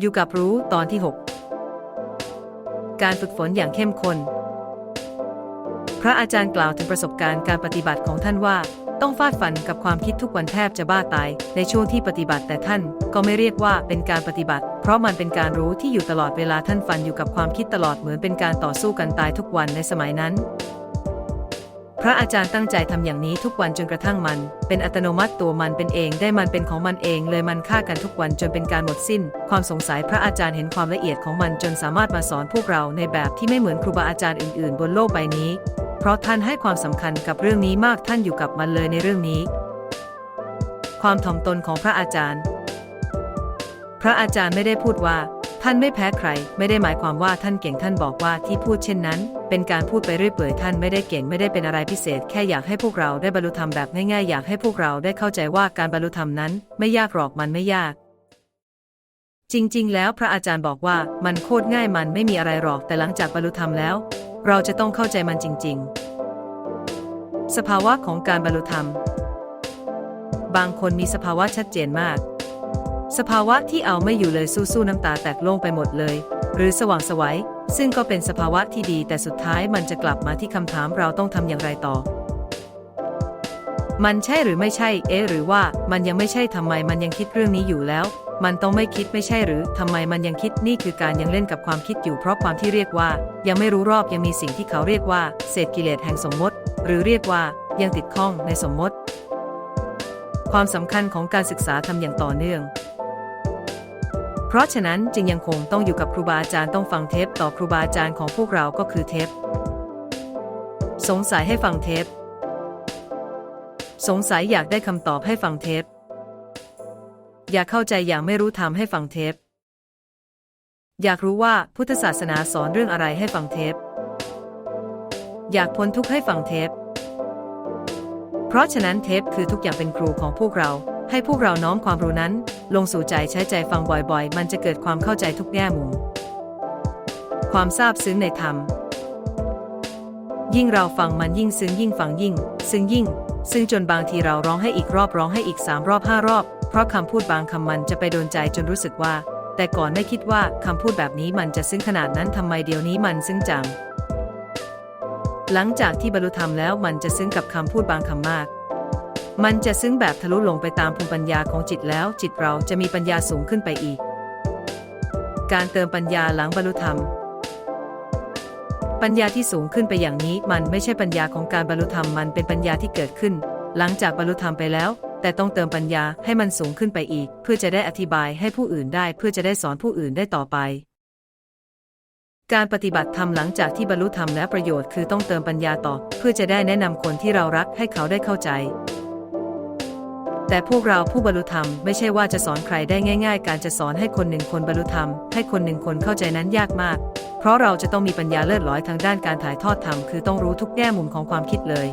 อยู่กับรู้ตอนที่ 6 การฝึกฝนอย่างเข้มข้น พระอาจารย์กล่าวถึงประสบการณ์การปฏิบัติของท่านว่า ต้องฟาดฟันกับความคิดทุกวันแทบจะบ้าตาย ในช่วงที่ปฏิบัติแต่ท่านก็ไม่เรียกว่าเป็นการปฏิบัติ เพราะมันเป็นการรู้ที่อยู่ตลอดเวลาท่านฟันอยู่กับความคิดตลอดเหมือนเป็นการต่อสู้กันตายทุกวันในสมัยนั้น พระอาจารย์ตั้งใจทำอย่างนี้ทุกวันจนกระทั่งมัน เป็นอัตโนมัติตัวมันเป็นเองได้มันเป็นของมันเอง เลยมันฆ่ากันทุกวันจนเป็นการหมดสิ้น ความสงสัยพระอาจารย์เห็นความละเอียดของมันจนสามารถมาสอนพวกเราในแบบที่ไม่เหมือนครูบาอาจารย์อื่นๆ บนโลกใบนี้ เพราะท่านให้ความสำคัญกับเรื่องนี้มากท่านอยู่กับมันเลยในเรื่องนี้ ความถ่อมตนของพระอาจารย์ พระอาจารย์ไม่ได้พูดว่า ท่านไม่แพ้ใคร ไม่ได้หมายความว่าท่านเก่งท่านบอกว่าที่พูดเช่นนั้น เป็นการพูดไปเรื่อยเปื่อยท่านไม่ได้เก่งไม่ได้เป็นอะไรพิเศษ แค่อยากให้พวกเราได้บรรลุธรรมแบบง่ายๆ อยากให้พวกเราได้เข้าใจว่าการบรรลุธรรมนั้น ไม่ยากหรอกมันไม่ยาก จริง ๆ แล้วพระอาจารย์บอกว่ามันโคตรง่ายมันไม่มีอะไรหรอกแต่หลังจากบรรลุธรรมแล้ว เราจะต้องเข้าใจมันจริง ๆ สภาวะของการบรรลุธรรม บางคนมีสภาวะชัดเจนมาก สภาวะที่เอาไม่อยู่เลยสู้ๆน้ำตาแตกโล่งไปหมดเลย หรือสว่างสวัยซึ่งก็เป็นสภาวะที่ดีแต่สุดท้ายมันจะกลับมาที่คำถามเราต้องทำอย่างไรต่อ มันใช่หรือไม่ใช่ เอ๊หรือว่ามันยังไม่ใช่ทำไมมันยังคิดเรื่องนี้อยู่แล้ว มันต้องไม่คิดไม่ใช่หรือทำไมมันยังคิดนี่คือการยังเล่นกับความคิดอยู่เพราะความที่เรียกว่า ยังไม่รู้รอบยังมีสิ่งที่เขาเรียกว่า เศษกิเลสแห่งสมมติ หรือเรียกว่ายังติดข้องในสมมติ ความสำคัญของการศึกษาทำอย่างต่อเนื่อง เพราะฉะนั้นจึงยังคงต้องอยู่กับครูบาอาจารย์ต้องฟังเทปต่อครูบาอาจารย์ของพวกเราก็คือเทป สงสัยให้ฟังเทป สงสัยอยากได้คำตอบให้ฟังเทป อยากเข้าใจอย่างไม่รู้ทำให้ฟังเทป อยากรู้ว่าพุทธศาสนาสอนเรื่องอะไรให้ฟังเทป อยากพ้นทุกข์ให้ฟังเทป เพราะฉะนั้นเทปคือทุกอย่างเป็นครูของพวกเรา ให้พวกเราน้อมความรู้นั้น ลงสู่ใจใช้ใจฟังบ่อยๆ มันจะเกิดความเข้าใจทุกแง่มุม ความซาบซึ้งในธรรม ยิ่งเราฟังมันยิ่งซึ้งยิ่งฟังยิ่ง ซึ้งยิ่ง ซึ่งจนบางทีเราร้องให้อีกรอบร้องให้อีกสามรอบห้ารอบ เพราะคำพูดบางคำมันจะไปโดนใจจนรู้สึกว่า แต่ก่อนไม่คิดว่าคำพูดแบบนี้มันจะซึ้งขนาดนั้นทำไมเดี๋ยวนี้มันซึ้งจังหลังจากที่บรรลุธรรมแล้วมันจะซึ้งกับคำพูดบางคำมาก มันจะซึ้งแบบทะลุลงไปตามภูมิปัญญาของจิตแล้ว จิตเราจะมีปัญญาสูงขึ้นไปอีก การเติมปัญญาหลังบรรลุธรรม ปัญญาที่สูงขึ้นไปอย่างนี้ มันไม่ใช่ปัญญาของการบรรลุธรรมมันเป็นปัญญาที่เกิดขึ้น หลังจากบรรลุธรรมไปแล้ว แต่ต้องเติมปัญญาให้มันสูงขึ้นไปอีก เพื่อจะได้อธิบายให้ผู้อื่นได้ เพื่อจะได้สอนผู้อื่นได้ต่อไปการปฏิบัติธรรมหลังจากที่บรรลุธรรมและประโยชน์คือต้องเติมปัญญาต่อ เพื่อจะได้แนะนำคนที่เรารักให้เขาได้เข้าใจ แต่พวกเราผู้บรรลุธรรมไม่ใช่ว่าจะสอนใครได้ง่าย ๆ การจะสอนให้คนหนึ่งคนบรรลุธรรม ให้คนหนึ่งคนเข้าใจนั้นยากมาก เพราะเราจะต้องมีปัญญาเลิศลอยทางด้านการถ่ายทอดธรรมคือต้องรู้ทุกแง่มุมของความคิดเลย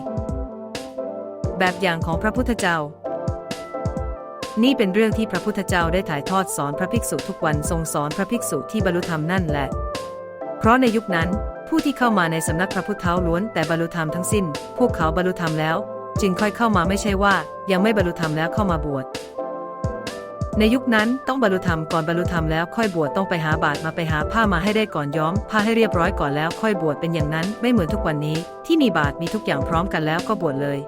แบบอย่างของพระพุทธเจ้า นี่เป็นเรื่องที่พระพุทธเจ้าได้ถ่ายทอดสอนพระภิกษุทุกวันทรงสอนพระภิกษุที่บรรลุธรรมนั่นแหละ เพราะในยุคนั้นผู้ที่เข้ามาในสำนักพระพุทธเท้าล้วนแต่บรรลุธรรมทั้งสิ้น พวกเขาบรรลุธรรมแล้ว จึงค่อยเข้ามาไม่ใช่ว่า ยังไม่บรรลุธรรมแล้วเข้ามาบวช ในยุคนั้นต้องบรรลุธรรมก่อนบรรลุธรรมแล้วค่อยบวชต้องไปหาบาตรมาไปหาผ้ามาให้ได้ก่อนย้อม ผ้าให้เรียบร้อยก่อนแล้วค่อยบวชเป็นอย่างนั้น ไม่เหมือนทุกวันนี้ ที่มีบาตรมีทุกอย่างพร้อมกันแล้วก็บวชเลย